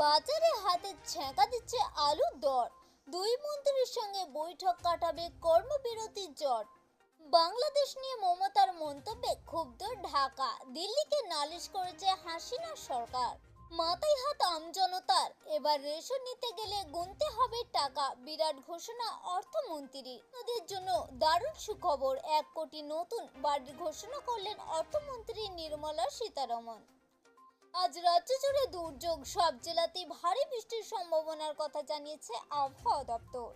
বাজারে হাতে ছ্যাঁকা দিচ্ছে আলুর দর। দুই মন্ত্রীর সঙ্গে বৈঠক কাটাবে কর্মবিরতির জট বাংলাদেশ নিয়ে মমতার মন্তব্যে ক্ষুব্ধ ঢাকা, দিল্লিকে নালিশ করেছে হাসিনা সরকার। মাথায় হাত আমজনতার এবার রেশন নিতে গেলে গুনতে হবে টাকা, বিরাট ঘোষণা অর্থমন্ত্রী। ওদের জন্য দারুণ সুখবর, এক কোটি নতুন বাড়ির ঘোষণা করলেন অর্থমন্ত্রী নির্মলা সীতারমন। আজ রাজ্য জুড়ে দুর্যোগ, সব জেলাতেই ভারী বৃষ্টির সম্ভাবনার কথা জানিয়েছে আবহাওয়া দপ্তর।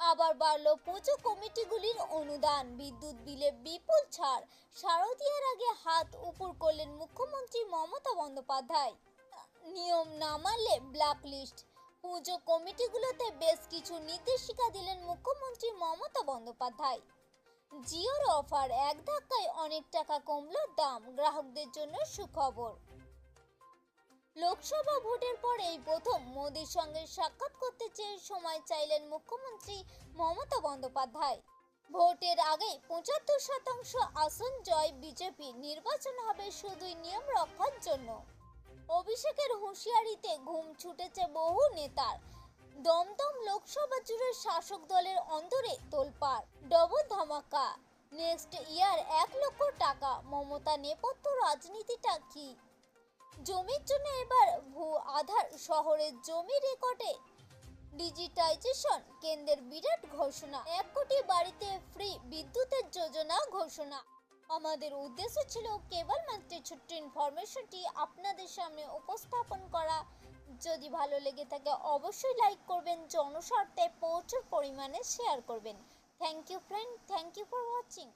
আবার বাড়ল পুজো কমিটিগুলির অনুদান, বিদ্যুৎ বিলে বিপুল ছাড়, শারদীয়ার আগে হাত উপর করলেন মুখ্যমন্ত্রী মমতা বন্দ্যোপাধ্যায়। নিয়ম না মানলে ব্ল্যাক লিস্ট পুজো কমিটিগুলোতে বেশ কিছু নির্দেশিকা দিলেন মুখ্যমন্ত্রী মমতা বন্দ্যোপাধ্যায়। জিওর অফার, এক ধাক্কায় অনেক টাকা কমলো দাম, গ্রাহকদের জন্য সুখবর। লোকসভা ভোটের পর এই প্রথম মোদীর সঙ্গে সাক্ষাৎ করতে চেয়ে সময় চাইলেন মুখ্যমন্ত্রী মমতা বন্দ্যোপাধ্যায়। ভোটের আগে পঁচাত্তর শতাংশ আসন জয় বিজেপি, নির্বাচন হবে শুধুই নিয়ম রক্ষার জন্য। অভিষেকের হুঁশিয়ারিতে ঘুম ছুটেছে বহু নেতার। দমদম লোকসভা জুড়ে শাসক দলের অন্তরে তোলপাড়, ডবল ধামাকা। নেক্সট ইয়ার এক লক্ষ টাকা, মমতা নেপথ্য রাজনীতিটা কি? জমির জন্য এবার ভূ আধার শহরের জমি রেকর্ডে ডিজিটাইজেশন কেন্দ্রের বিরাট ঘোষণা। এক কোটি বাড়িতে ফ্রি বিদ্যুতের যোজনা ঘোষণা। আমাদের উদ্দেশ্য ছিল কেবলমাত্র ছোট্ট ইনফরমেশনটি আপনাদের সামনে উপস্থাপন করা। যদি ভালো লেগে থাকে অবশ্যই লাইক করবেন, জনস্বার্থে প্রচুর পরিমাণে শেয়ার করবেন। Thank you friend, thank you for watching.